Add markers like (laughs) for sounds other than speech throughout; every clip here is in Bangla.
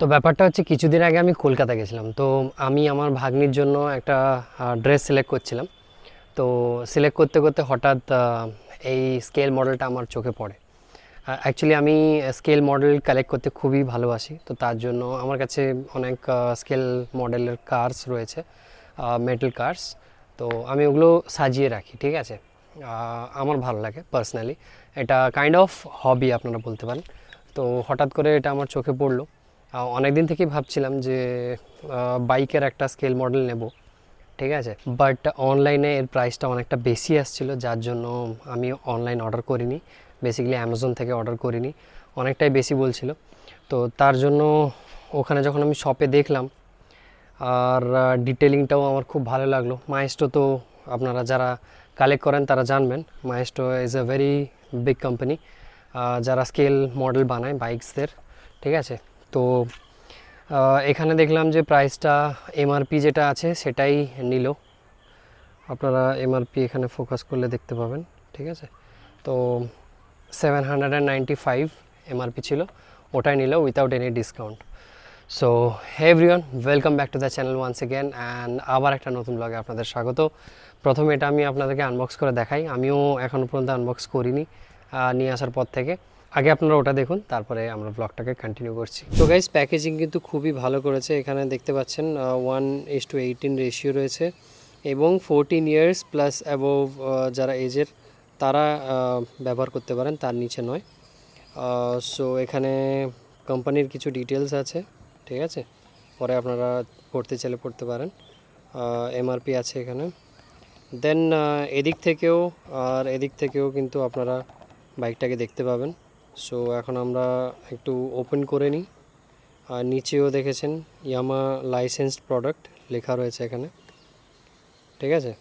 তো ব্যাপারটা হচ্ছে কিছুদিন আগে আমি কলকাতা গেছিলাম। তো আমি আমার ভাগ্নির জন্য একটা ড্রেস সিলেক্ট করছিলাম। তো সিলেক্ট করতে করতে হঠাৎ এই স্কেল মডেলটা আমার চোখে পড়ে। অ্যাকচুয়ালি আমি স্কেল মডেল কালেক্ট করতে খুবই ভালোবাসি। তো তার জন্য আমার কাছে অনেক স্কেল মডেলের কার্স রয়েছে মেটাল কার্স তো আমি ওগুলো সাজিয়ে রাখি, ঠিক আছে? আমার ভালো লাগে পার্সোনালি এটা কাইন্ড অফ হবি আপনারা বলতে পারেন। তো হঠাৎ করে এটা আমার চোখে পড়ল। অনেক দিন থেকেই ভাবছিলাম যে বাইকের একটা স্কেল মডেল নেব, ঠিক আছে? বাট অনলাইনে এর প্রাইসটা অনেকটা বেশি আসছিল, যার জন্য আমি অনলাইন অর্ডার করিনি। বেসিক্যালি অ্যামাজন থেকে অর্ডার করিনি, অনেকটাই বেশি বলছিল। তো তার জন্য ওখানে যখন আমি শপে দেখলাম, আর ডিটেলিংটাও আমার খুব ভালো লাগল। মাইস্টো তো আপনারা যারা কালেক্ট করেন তারা জানবেন Maisto is a very big company যারা স্কেল মডেল বানায় বাইকসদের ঠিক আছে? তো এখানে দেখলাম যে প্রাইসটা এমআরপি যেটা আছে সেটাই নিল। আপনারা এমআরপি এখানে ফোকাস করলে দেখতে পাবেন, ঠিক আছে? তো seven hundred and five MRP ছিল, ওটাই নিল without any discount so everyone welcome back to the channel once again and আবার একটা নতুন ব্লগে আপনাদের স্বাগত। প্রথমে এটা আমি আপনাদেরকে আনবক্স করে দেখাই। আমিও এখনও পর্যন্ত আনবক্স করিনি নিয়ে আসার পর থেকে। আগে আপনারা ওটা দেখুন, তারপরে আমরা ব্লগটাকে কন্টিনিউ করছি। তো গাইজ প্যাকেজিং কিন্তু খুবই ভালো করেছে। এখানে দেখতে পাচ্ছেন one is two eighteen ratio রয়েছে এবং ফোরটিন ইয়ার্স প্লাস অ্যাবোভ যারা এজের তারা ব্যবহার করতে পারেন, তার নিচে নয়। সো এখানে কোম্পানির কিছু ডিটেলস আছে, ঠিক আছে? পরে আপনারা পড়তে চাইলে পড়তে পারেন। এমআরপি আছে এখানে। দেন এদিক থেকেও, আর এদিক থেকেও কিন্তু আপনারা বাইকটাকে দেখতে পাবেন। সো এখন আমরা একটু ওপেন করে নিই। আর নিচেও দেখেছেন ইয়ামা লাইসেন্সড প্রোডাক্ট লেখা রয়েছে এখানে। ঠিক আছে?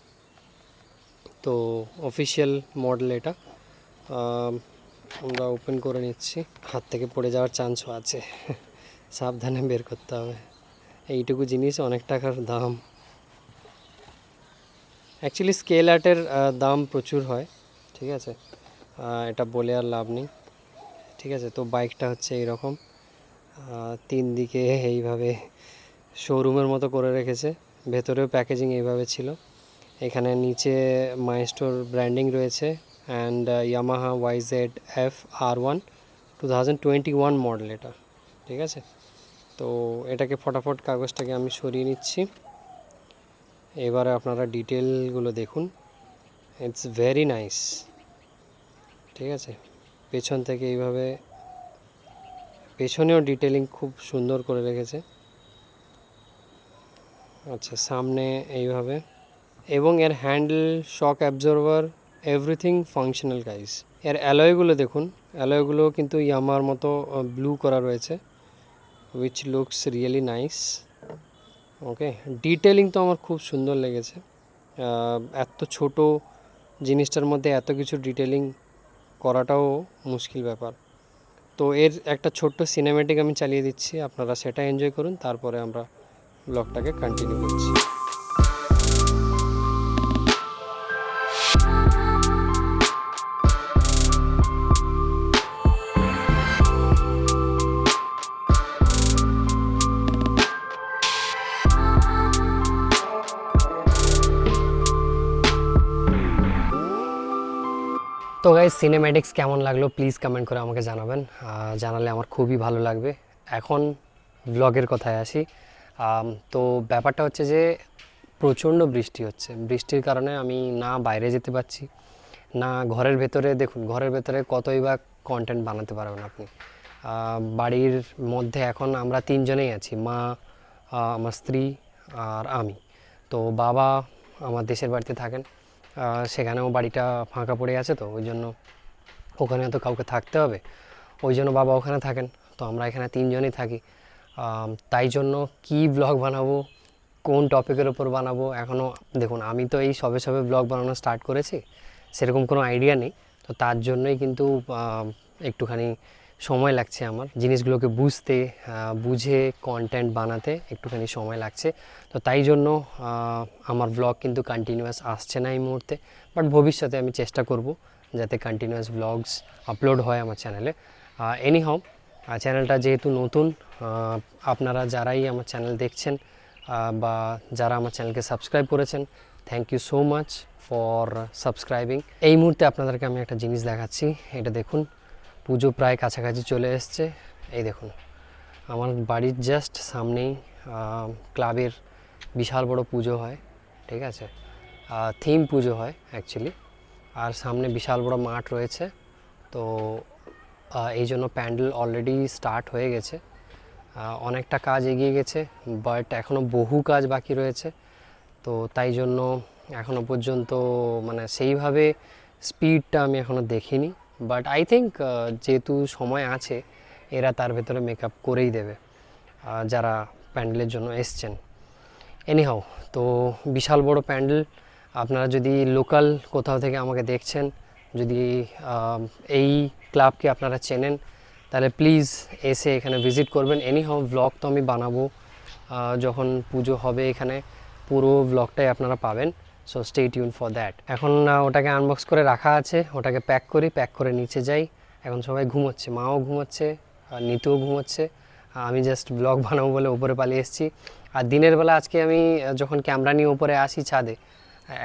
তো অফিসিয়াল মডেল এটা। আমরা ওপেন করে নিচ্ছি। হাত থেকে পড়ে যাওয়ার চান্সও আছে। (laughs) সাবধানে বের করতে হবে। এইটুকু জিনিস অনেক টাকার দাম। অ্যাকচুয়ালি স্কেল আর্টের দাম প্রচুর হয়। ঠিক আছে? এটা বলে আর লাভ নেই। ঠিক আছে? তো বাইকটা হচ্ছে এইরকম তিন দিকে এইভাবে শোরুমের মতো করে রেখেছে। ভেতরেও প্যাকেজিং এইভাবে ছিল। এখানে নিচে মাইস্টোর ব্র্যান্ডিং রয়েছে and Yamaha YZ F R one two thousand twenty one model এটা। ঠিক আছে? তো এটাকে ফটাফট কাগজটাকে আমি সরিয়ে নিচ্ছি। এবারে আপনারা ডিটেলগুলো দেখুন। ইটস ভেরি নাইস ঠিক আছে? পেছন থেকে এইভাবে পেছনেও ডিটেলিং খুব সুন্দর করে রেখেছে। আচ্ছা সামনে এইভাবে। এবং এর handle shock absorber everything functional guys এর অ্যালয়গুলো দেখুন। অ্যালয়গুলো কিন্তু ইয়ামার মতো ব্লু করা রয়েছে which looks really nice okay detailing তো আমার খুব সুন্দর লেগেছে। এত ছোট জিনিসটার মধ্যে এত কিছু ডিটেলিং করাটাও মুশকিল ব্যাপার। তো এর একটা ছোট্ট সিনেম্যাটিক আমি চালিয়ে দিচ্ছি, আপনারা সেটা এনজয় করুন, তারপরে আমরা ব্লগটাকে কন্টিনিউ করছি। তো গাইজ সিনেম্যাটিক্স কেমন লাগল? প্লিজ কমেন্ট করে আমাকে জানাবেন। জানালে আমার খুবই ভালো লাগবে। এখন ব্লগের কথায় আসি। তো ব্যাপারটা হচ্ছে যে, প্রচণ্ড বৃষ্টি হচ্ছে। বৃষ্টির কারণে আমি না বাইরে যেতে পারছি, না ঘরের ভেতরে, দেখুন, ঘরের ভেতরে কতই বা কন্টেন্ট বানাতে পারবেন আপনি। বাড়ির মধ্যে এখন আমরা তিনজনেই আছি, মা আমার স্ত্রী আর আমি। তো বাবা আমার দেশের বাড়িতে থাকেন। সেখানেও বাড়িটা ফাঁকা পড়ে আছে তো, ওই জন্য ওখানে তো কাউকে থাকতে হবে। ওই জন্য বাবা ওখানে থাকেন, তো আমরা এখানে তিনজনই থাকি। তাই জন্য কি ব্লগ বানাবো, কোন টপিকের ওপর বানাবো এখনও দেখুন, আমি তো এই সবে সবে ব্লগ বানানো স্টার্ট করেছি, সেরকম কোনো আইডিয়া নেই। তো তার জন্যই কিন্তু একটুখানি সময় লাগছে আমার। জিনিসগুলোকে বুঝতে বুঝে কন্টেন্ট বানাতে একটুখানি সময় লাগছে। তো তাই জন্য আমার ব্লগ কিন্তু কন্টিনিউয়াস আসছে না এই মুহূর্তে। বাট ভবিষ্যতে আমি চেষ্টা করব যাতে কন্টিনিউয়াস ব্লগস আপলোড হয় আমার চ্যানেলে এনি আর চ্যানেলটা যেহেতু নতুন আপনারা যারাই আমার চ্যানেল দেখছেন বা যারা আমার চ্যানেলকে সাবস্ক্রাইব করেছেন thank you so much for subscribing এই মুহূর্তে আপনাদেরকে আমি একটা জিনিস দেখাচ্ছি, এটা দেখুন। পুজো প্রায় কাছাকাছি চলে এসছে। এই দেখুন, আমার বাড়ির জাস্ট সামনেই ক্লাবের বিশাল বড় পুজো হয়, ঠিক আছে? থিম পুজো হয় অ্যাকচুয়ালি আর সামনে বিশাল বড় মাঠ রয়েছে, তো এই জন্য প্যান্ডেল অলরেডি স্টার্ট হয়ে গেছে। অনেকটা কাজ এগিয়ে গেছে বাট এখনও বহু কাজ বাকি রয়েছে। তো, তাই জন্য এখনও পর্যন্ত মানে সেইভাবে স্পিডটা আমি এখনও দেখিনি। বাট আই থিঙ্ক যেহেতু সময় আছে, এরা তার ভেতরে মেকআপ করেই দেবে যারা প্যান্ডেলের জন্য এসছেন। এনিহাও তো বিশাল বড় প্যান্ডেল আপনারা যদি লোকাল কোথাও থেকে আমাকে দেখছেন, যদি এই ক্লাবকে আপনারা চেনেন, তাহলে প্লিজ এসে এখানে ভিজিট করবেন। এনিহাও ব্লগ তো আমি বানাবো যখন পুজো হবে এখানে, পুরো ব্লগটাই আপনারা পাবেন। So stay tune for that এখন ওটাকে আনবক্স করে রাখা আছে। ওটাকে প্যাক করি প্যাক করে নিচে যাই। এখন সবাই ঘুমোচ্ছে, মাও ঘুমোচ্ছে, আর নিতুও ঘুমোচ্ছে। আমি জাস্ট ব্লগ (laughs) বানাবো বলে উপরে পালিয়ে এসেছি। আর দিনের বেলা আজকে আমি যখন ক্যামেরা নিয়ে উপরে আসি ছাদে,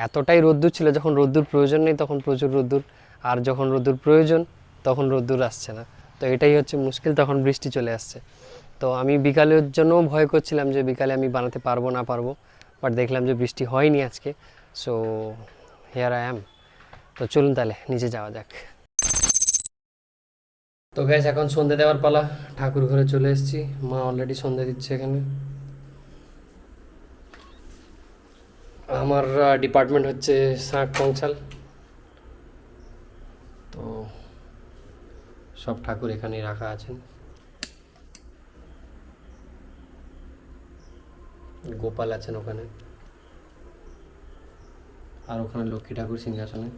এতটাই রোদ্দুর ছিল যখন রোদ্দুর প্রয়োজন নেই, তখন প্রচুর রোদ্দুর। আর যখন রোদ্দুর প্রয়োজন, তখন রোদ্দুর আসছে না। তো এটাই হচ্ছে মুশকিল, তখন বৃষ্টি চলে আসছে। তো আমি বিকালের জন্যও ভয় করছিলাম যে বিকালে আমি বানাতে পারব না পারব বাট দেখলাম যে বৃষ্টি হয়নি আজকে। সো হেয়ার আই অ্যাম তো চলুন তাহলে, নিচে যাওয়া যাক। তো গ্যাস এখন সন্ধে দেওয়ার পালা। ঠাকুর ঘরে চলে এসেছি। মা অলরেডি সন্ধে দিচ্ছে এখানে। আমার ডিপার্টমেন্ট হচ্ছে শাঁখ কংসাল। তো সব ঠাকুর এখানেই রাখা আছেন। গোপাল আছেন ওখানে। আর ওখানে লক্ষ্মী ঠাকুর সিংহাসনে।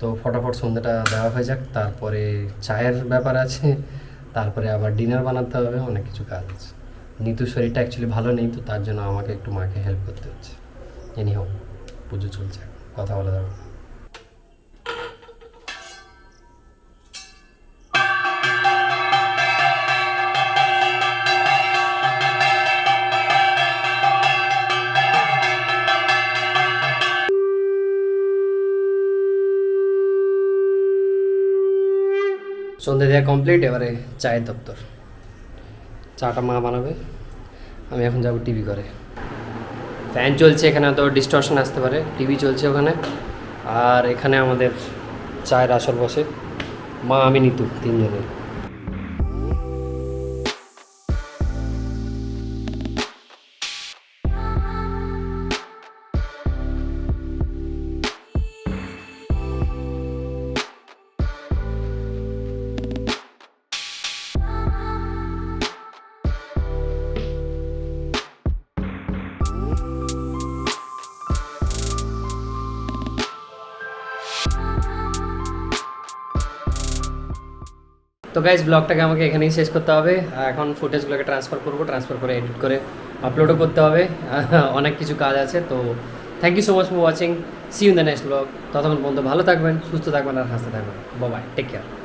তো ফটাফট সন্ধ্যাটা দেওয়া হয়ে যাক, তারপরে চায়ের ব্যাপার আছে, তারপরে আবার ডিনার বানাতে হবে, অনেক কিছু কাজ আছে। নিতু শরীরটা অ্যাকচুয়ালি ভালো নেই, তো তার জন্য আমাকে একটু মাকে হেল্প করতে হচ্ছে। এনি হোক পুজো চলছে, কথা বলা যাবে সন্ধে দেওয়া কমপ্লিট এবারে চায়ের দপ্তর। চাটা মা বানাবে, আমি এখন যাব টিভি করে ফ্যান চলছে এখানে তো ডিস্টরশন আসতে পারে টিভি চলছে ওখানে। আর এখানে আমাদের চায়ের আসর বসে, মা, আমি, নিতু, তিনজনে। তো গাইজ ব্লগটাকে আমাকে এখানেই শেষ করতে হবে। এখন ফুটেজগুলোকে ট্রান্সফার করব ট্রান্সফার করে এডিট করে আপলোডও করতে হবে। (laughs) অনেক কিছু কাজ আছে, তো thank you so much for watching see you the next blog ততক্ষণ পর্যন্ত ভালো থাকবেন, সুস্থ থাকবেন আর হাসতে থাকবেন। বাবাই টেক কেয়ার